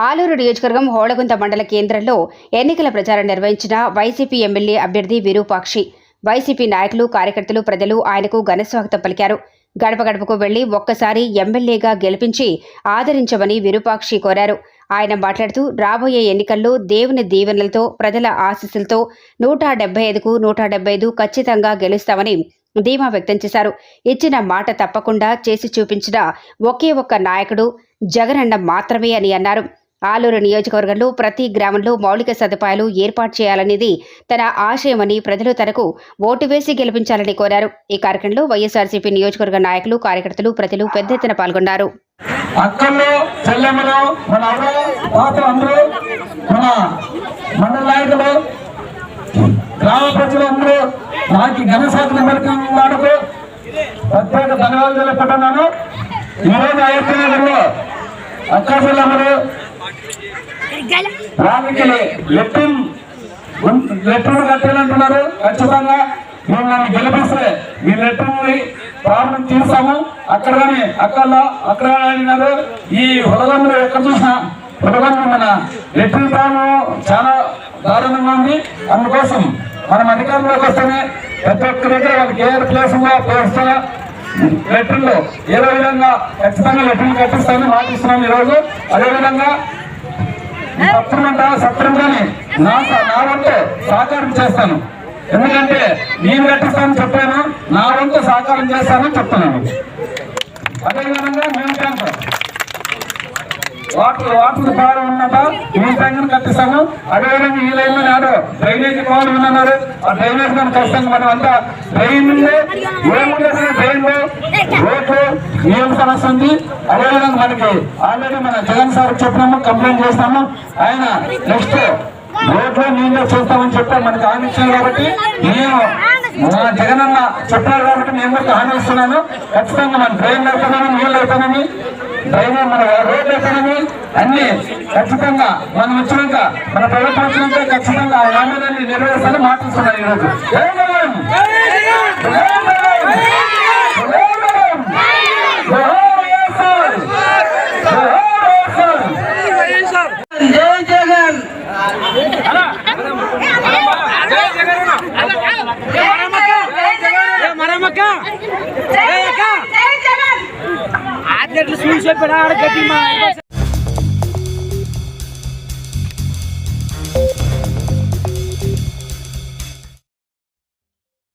ఆలూరు నియోజకవర్గం హోళగుంత మండల కేంద్రంలో ఎన్నికల ప్రచారం నిర్వహించిన వైసీపీ ఎమ్మెల్యే అభ్యర్థి విరూపాక్షి. వైసీపీ నాయకులు కార్యకర్తలు ప్రజలు ఆయనకు ఘనస్వాగతం పలికారు. గడప గడపకు వెళ్ళి ఒక్కసారి ఎమ్మెల్యేగా గెలిపించి ఆదరించమని విరూపాక్షి కోరారు. ఆయన మాట్లాడుతూ రాబోయే ఎన్నికల్లో దేవుని దీవెనలతో ప్రజల ఆశీస్సులతో నూట డెబ్బై ఐదుకు నూట డెబ్బై ఐదు ఖచ్చితంగా గెలుస్తామని ధీమా వ్యక్తం చేశారు. ఇచ్చిన మాట తప్పకుండా చేసి చూపించిన ఒకే ఒక్క నాయకుడు జగనన్న మాత్రమే అని అన్నారు. ఆలూరు నియోజకవర్గంలో ప్రతి గ్రామంలో మౌలిక సదుపాయాలు ఏర్పాటు చేయాలనేది తన ఆశయమని ప్రజలు తనకు ఓటు వేసి గెలిపించాలని కోరారు. ఈ కార్యక్రమంలో వైఎస్ఆర్సీపీ నియోజకవర్గ నాయకులు కార్యకర్తలు ప్రజలు పెద్ద ఎత్తున పాల్గొన్నారు. అక్కలు చెల్లెమ్మలు మన అందరూ మన మండల నాయకులు గ్రామ ప్రజలందరూ నాకు ఘన సాధన వాడుతూ ప్రత్యేక ధన్యవాదాలు తెలుపుతున్నాను ఈరోజు అయోధ్యలో అక్క చెల్లెమ్మలు వాళ్ళకి లెట్టిన్ లెటర్ కట్టాలంటున్నారు ఖచ్చితంగా మేము గెలిపిస్తే మీ లెటర్ ప్రాబ్లం తీస్తాము. అక్కడ కానీ అక్కడ అక్కడ అడిగినారు ఈ హృదయంలో ఎక్కడ చూసినా హులగంలో మన లెటర్ ప్రాబ్లం చాలా దారుణంగా ఉంది. అందుకోసం మనం అధికారంలోకి వస్తేనే ప్రతి ఒక్క దగ్గర వాళ్ళకి ఏ ప్లేస్ ఉందో ప్లేస్ ఏదో విధంగా ఖచ్చితంగా లెటర్లు కట్టిస్తామని మాటిస్తున్నాం ఈరోజు. అదేవిధంగా తప్పకుండా సత్రంగానే నా నా వంతు సహకారం చేస్తాను. ఎందుకంటే నేను కట్టిస్తానని చెప్పాను నా వంతు సహకారం చేస్తానని చెప్తున్నాను. అదేవిధంగా మేము ట్యాంక్ వాటర్ వాటర్ భారం ఉన్నట మేము ట్యాంక్ కట్టిస్తాము అదేవిధంగా ఈ లైన్లో నాడు డ్రైనేజ్ కావాలి ఉన్నారు ఆ డ్రైనేజ్ మనం ఖచ్చితంగా మనం అంతా డ్రైన్ ఉంది. డ్రైన్ రోడ్లు సమస్య ఉంది? అదేవిధంగా మనకి ఆల్రెడీ మన జగన్ సార్ చెప్పినాము కంప్లైంట్ చేస్తాము. ఆయన నెక్స్ట్ రోడ్లో నీళ్ళు చూస్తామని చెప్పారు మనకి హామీ ఇచ్చారు కాబట్టి నేను మా జగన్ అన్న చెప్పారు కాబట్టి నేను హామీ ఇస్తున్నాను. ఖచ్చితంగా మన డ్రైన్ అవుతానని నీళ్ళు అవుతానని దైవం మన రోడ్లు అవుతానని అన్ని ఖచ్చితంగా మనం వచ్చినాక మన ప్రభుత్వం వచ్చినాక ఖచ్చితంగా ఆ హామీలన్నీ నెరవేర్చాలని మాట్లాడుతున్నారు ఈరోజు జై జగన్! జై జగన్! జై